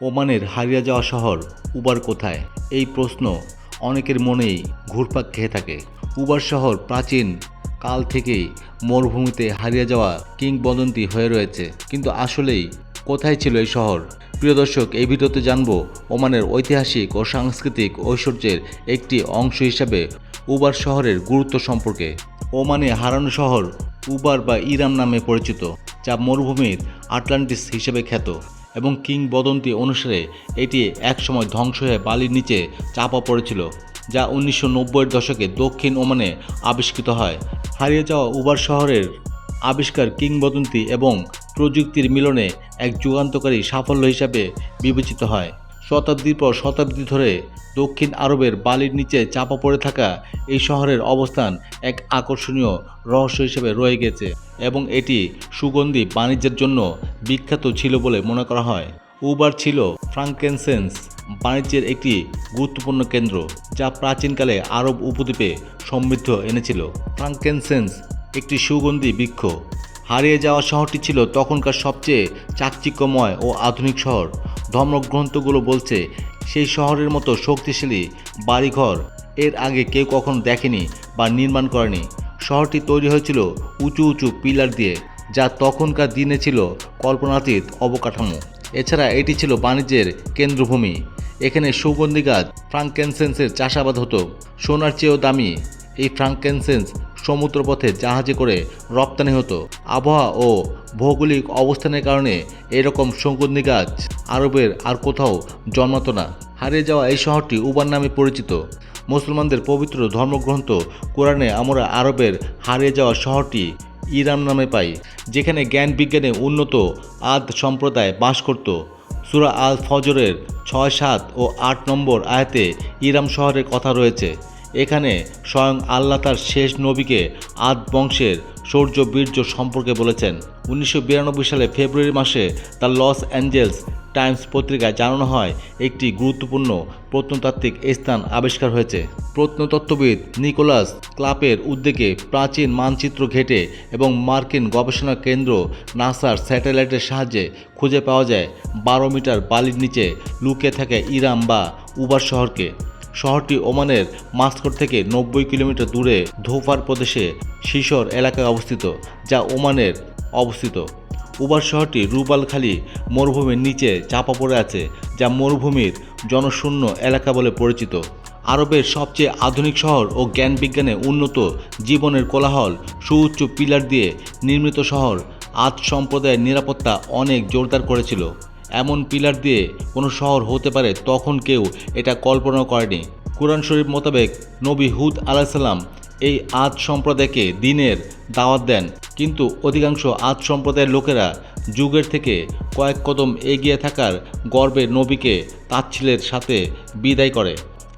ওমানের হারিয়ে যাওয়া শহর উবার কোথায়? এই প্রশ্ন অনেকের মনেই ঘুরপাক খেয়ে থাকে। উবার শহর প্রাচীন কাল থেকেই মরুভূমিতে হারিয়ে যাওয়া কিংবদন্তি হয়ে রয়েছে। কিন্তু আসলেই কোথায় ছিল এই শহর? প্রিয় দর্শক, এই ভিডিওতে জানব ওমানের ঐতিহাসিক ও সাংস্কৃতিক ঐশ্বর্যের একটি অংশ হিসাবে উবার শহরের গুরুত্ব সম্পর্কে। ওমানে হারানো শহর উবার বা ইরাম নামে পরিচিত, যা মরুভূমির আটলান্টিস হিসেবে খ্যাত। এবং কিংবদন্তি অনুসারে এটি একসময় ধ্বংস হয়ে বালির নিচে চাপা পড়েছিল, যা উনিশশো নব্বইয়ের দশকে দক্ষিণ ওমানে আবিষ্কৃত হয়। হারিয়ে যাওয়া উবার শহরের আবিষ্কার কিংবদন্তি এবং প্রযুক্তির মিলনে এক যুগান্তকারী সাফল্য হিসাবে বিবেচিত হয়। শতাব্দীর পর শতাব্দী ধরে দক্ষিণ আরবের বালির নিচে চাপা পড়ে থাকা এই শহরের অবস্থান এক আকর্ষণীয় রহস্য হিসেবে রয়ে গেছে এবং এটি সুগন্ধি বাণিজ্যের জন্য বিখ্যাত ছিল বলে মনে করা হয়। উবার ছিল ফ্রাঙ্কেনসেন্স বাণিজ্যের একটি গুরুত্বপূর্ণ কেন্দ্র, যা প্রাচীনকালে আরব উপদ্বীপে সমৃদ্ধ এনেছিল। ফ্রাঙ্কেনসেন্স একটি সুগন্ধি বৃক্ষ। হারিয়ে যাওয়া শহরটি ছিল তখনকার সবচেয়ে চাকচিক্যময় ও আধুনিক শহর। ধর্মগ্রন্থগুলো বলছে, সেই শহরের মতো শক্তিশালী বাড়িঘর এর আগে কেউ কখনো দেখেনি বা নির্মাণ করেনি। শহরটি তৈরি হয়েছিল উঁচু উঁচু পিলার দিয়ে, যা তখনকার দিনে ছিল কল্পনাতীত অবকাঠামো। এছাড়া এটি ছিল বাণিজ্যের কেন্দ্রভূমি। এখানে সুগন্ধি গাছ, ফ্রাঙ্কেনসেন্সের চাষাবাদ হতো। সোনার চেয়েও দামি এই ফ্রাঙ্কেনসেন্স সমুদ্রপথে জাহাজে করে রপ্তানি হতো। আবহাওয়া ও ভৌগোলিক অবস্থানের কারণে এরকম সুগন্ধি গাছ আরবের আর কোথাও জন্মাতো না। হারিয়ে যাওয়া এই শহরটি উবার নামে পরিচিত। মুসলমানদের পবিত্র ধর্মগ্রন্থ কোরআনে আমরা আরবের হারিয়ে যাওয়া শহরটি ইরাম নামে পাই, যেখানে জ্ঞান বিজ্ঞানে উন্নত আদ সম্প্রদায় বাস করত। সুরা আল ফজরের ছয়, সাত ও আট নম্বর আয়াতে ইরাম শহরের কথা রয়েছে। এখানে স্বয়ং আল্লাহ তার শেষ নবীকে আদ বংশের শৌর্য বীর্য সম্পর্কে বলেছেন। উনিশশো বিরানব্বই সালে ফেব্রুয়ারি মাসে তার লস অ্যাঞ্জেলস টাইমস পত্রিকায় জানানো হয়, একটি গুরুত্বপূর্ণ প্রত্নতাত্ত্বিক স্থান আবিষ্কার হয়েছে। প্রত্নতত্ত্ববিদ নিকোলাস ক্লাপের উদ্যোগে প্রাচীন মানচিত্র ঘেটে এবং মার্কিন গবেষণা কেন্দ্র নাসার স্যাটেলাইটের সাহায্যে খুঁজে পাওয়া যায়, বারো মিটার বালির নিচে লুকিয়ে থাকে ইরাম বা উবার শহরকে। শহরটি ওমানের মাস্কট থেকে নব্বই কিলোমিটার দূরে ধোফার প্রদেশে শিশর এলাকায় অবস্থিত, যা ওমানের অবস্থিত। উবার শহরটি রুবালখালি মরুভূমির নিচে চাপা পড়ে আছে, যা মরুভূমির জনশূন্য এলাকা বলে পরিচিত। আরবের সবচেয়ে আধুনিক শহর ও জ্ঞান বিজ্ঞানে উন্নত জীবনের কোলাহল সুউচ্চ পিলার দিয়ে নির্মিত শহর আজ সম্প্রদায়ের নিরাপত্তা অনেক জোরদার করেছিল। এমন পিলার দিয়ে কোনো শহর হতে পারে তখন কেউ এটা কল্পনা করেনি। কোরআন শরীফ মোতাবেক নবী হুদ আলাহিসাল্লাম এই আজ সম্প্রদায়কে দিনের দাওয়াত দেন। কিন্তু অধিকাংশ আজ সম্প্রদায়ের লোকেরা যুগের থেকে কয়েক কদম এগিয়ে থাকার গর্বে নবীকে তাচ্ছিলের সাথে বিদায় করে।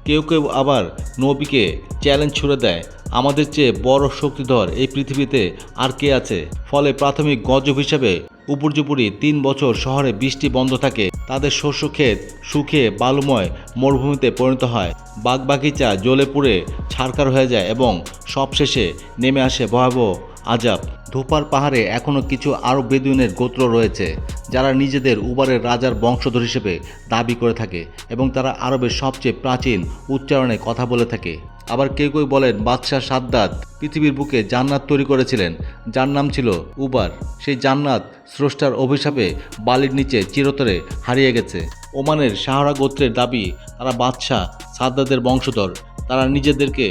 কেউ কেউ আবার নবীকে চ্যালেঞ্জ ছুড়ে দেয়। আমাদের চেয়ে বড় শক্তিধর এই পৃথিবীতে আর কে আছে? ফলে প্রাথমিক গজব হিসেবে উপর্যুপুরি তিন বছর শহরে বৃষ্টি বন্ধ থাকে। তাদের শস্য ক্ষেত শুকিয়ে বালুময় মরুভূমিতে পরিণত হয়। বাগবাগিচা জ্বলে পুড়ে ছারকার হয়ে যায় এবং সবশেষে নেমে আসে ভয়াবহ আজাব। ধোপার পাহাড়ে এখনও কিছু আরব বেদুইনের গোত্র রয়েছে, যারা নিজেদের উবারের রাজার বংশধর হিসেবে দাবি করে থাকে এবং তারা আরবের সবচেয়ে প্রাচীন উচ্চারণে কথা বলে থাকে। আবার কেউ কেউ বলেন বাদশাহ সাদ্দাত পৃথিবীর বুকে জান্নাত তৈরি করেছিলেন, যার নাম ছিল উবার। সেই জান্নাত স্রষ্টার অভিশাপে বালির নিচে চিরতরে হারিয়ে গেছে। ওমানের সাহারা গোত্রের দাবি, তারা বাদশাহ সাদ্দাতের বংশধর, তারা নিজেদেরকে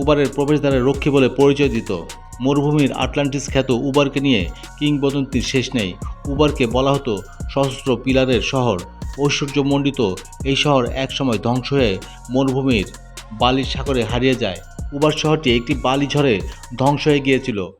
উবারের প্রবেশদ্বারের রক্ষী বলে পরিচয় দিত। মরুভূমির আটলান্টিস খ্যাত উবারকে নিয়ে কিংবদন্তির শেষ নেই। উবারকে বলা হতো সশস্ত্র পিলারের শহর। ঐশ্বর্যমণ্ডিত এই শহর একসময় ধ্বংস হয়ে মরুভূমির বালির সাগরে হারিয়ে যায়। উবার শহরটি একটি বালি ঝড়ে ধ্বংস হয়ে গিয়েছিল।